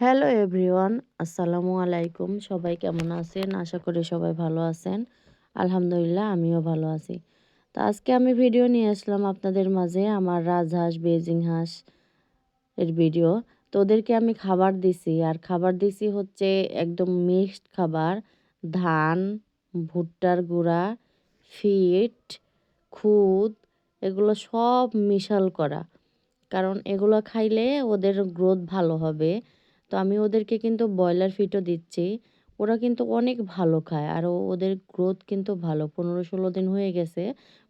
Hello everyone আসসালামু আলাইকুম সবাই কেমন আছেন? আশা করি সবাই ভালো আছেন। আলহামদুলিল্লাহ, আমিও ভালো আছি। তো আজকে আমি ভিডিও নিয়ে আসলাম আপনাদের মাঝে আমার রাজহাঁস, বেজিং হাঁস এর ভিডিও তো ওদেরকে আমি খাবার দিছি। আর খাবার দিছি হচ্ছে একদম মিক্সড খাবার। ধান, ভুট্টার গুঁড়া, ফিট, খুদ, এগুলো সব মিশাল করা। কারণ এগুলো খাইলে ওদের গ্রোথ ভালো হবে। তো আমি ওদেরকে কিন্তু ব্রয়লার ফিটও দিচ্ছি। ওরা কিন্তু অনেক ভালো খায়। আর ওদের গ্রোথ কিন্তু ভালো। পনেরো ষোলো দিন হয়ে গেছে।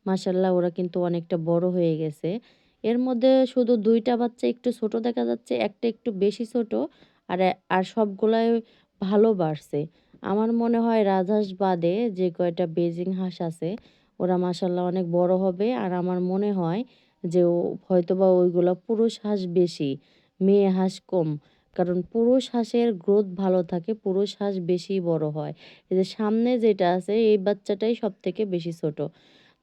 মাসাল্লাহ ওরা কিন্তু অনেকটা বড় হয়ে গেছে। এর মধ্যে শুধু দুইটা বাচ্চা একটু ছোট দেখা যাচ্ছে, একটা একটু বেশি ছোট। আর আর সবগুলাই ভালো বাড়ছে। আমার মনে হয় রাজহাঁস বাদে যে কয়টা বেজিং হাঁস আছে, ওরা মাসাল্লাহ অনেক বড় হবে। আর আমার মনে হয় যে ও, হয়তোবা ওইগুলো পুরুষ হাঁস বেশি, মেয়ে হাঁস কম। কারণ পুরুষ হাঁসের গ্রোথ ভালো থাকে, পুরুষ হাঁস বেশি বড় হয়। এই যে সামনে যেটা আছে, এই বাচ্চাটাই সব থেকে বেশি ছোট।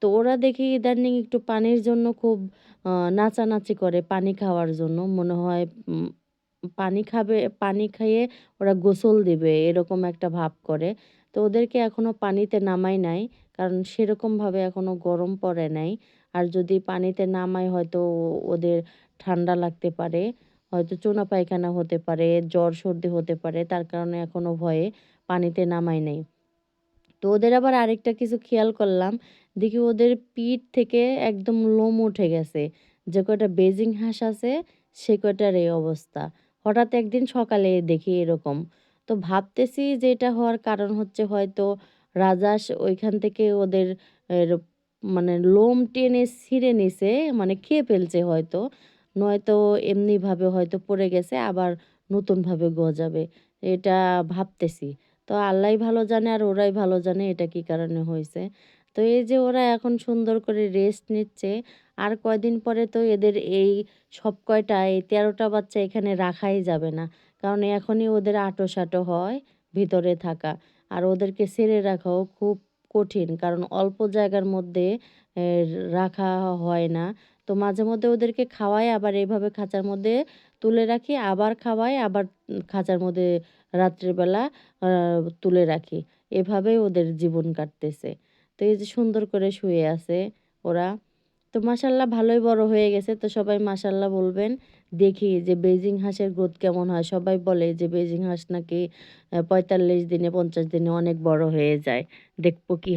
তো ওরা দেখি ইদানিং একটু পানির জন্য খুব নাচানাচি করে পানি খাওয়ার জন্য। মনে হয় পানি খাবে, পানি খাইয়ে ওরা গোসল দিবে, এরকম একটা ভাব করে। তো ওদেরকে এখনও পানিতে নামাই নাই, কারণ সেরকমভাবে এখনও গরম পড়ে নাই। আর যদি পানিতে নামাই হয়তো ওদের ঠান্ডা লাগতে পারে। হয়তো চোনা পায়খানা হতে পারে, জ্বর সর্দি হতে পারে, তার কারণে এখনও ভয়ে পানিতে নামাই নেই। তো ওদের আবার আরেকটা কিছু খেয়াল করলাম, দেখি ওদের পিঠ থেকে একদম লোম উঠে গেছে। যে কয়টা বেজিং হাঁস আছে, সে কয়টার এই অবস্থা। হঠাৎ একদিন সকালে দেখি এরকম। তো ভাবতেছি যে এটা হওয়ার কারণ হচ্ছে হয়তো রাজাস ওইখান থেকে ওদের মানে লোম টেনে ছিঁড়ে নিছে মানে খেয়ে ফেলছে হয়তো। নয়তো এমনিভাবে হয়তো পড়ে গেছে, আবার নতুনভাবে গজাবে। এটা ভাবতেছি। তো আল্লাহ ভালো জানে আর ওরাই ভালো জানে এটা কি কারণে হয়েছে। তো এই যে ওরা এখন সুন্দর করে রেস্ট নিচ্ছে, আর কয়দিন পরে তো এদের এই সব কয়টা, এই তেরোটা বাচ্চা এখানে রাখাই যাবে না। কারণ এখনই ওদের আটো সাটো হয় ভিতরে থাকা। আর ওদেরকে ছেড়ে রাখাও খুব কঠিন। কারণ অল্প জায়গার মধ্যে রাখা হয় না। তো মাঝে মধ্যে ওদেরকে খাওয়াই আবার এইভাবে খাঁচার মধ্যে তুলে রাখি, আবার খাওয়াই আবার খাঁচার মধ্যে রাত্রিবেলা তুলে রাখি। এভাবেই ওদের জীবন কাটতেছে। তো এই যে সুন্দর করে শুয়ে আছে ওরা। তো মাসাল্লাহ ভালোই বড় হয়ে গেছে। তো সবাই মাসাল্লাহ বলবেন, দেখি যে বেজিং হাঁসের গ্রোথ কেমন হয়। সবাই বলে যে বেজিং হাঁস নাকি পঁয়তাল্লিশ দিনে, পঞ্চাশ দিনে অনেক বড় হয়ে যায়। দেখব কি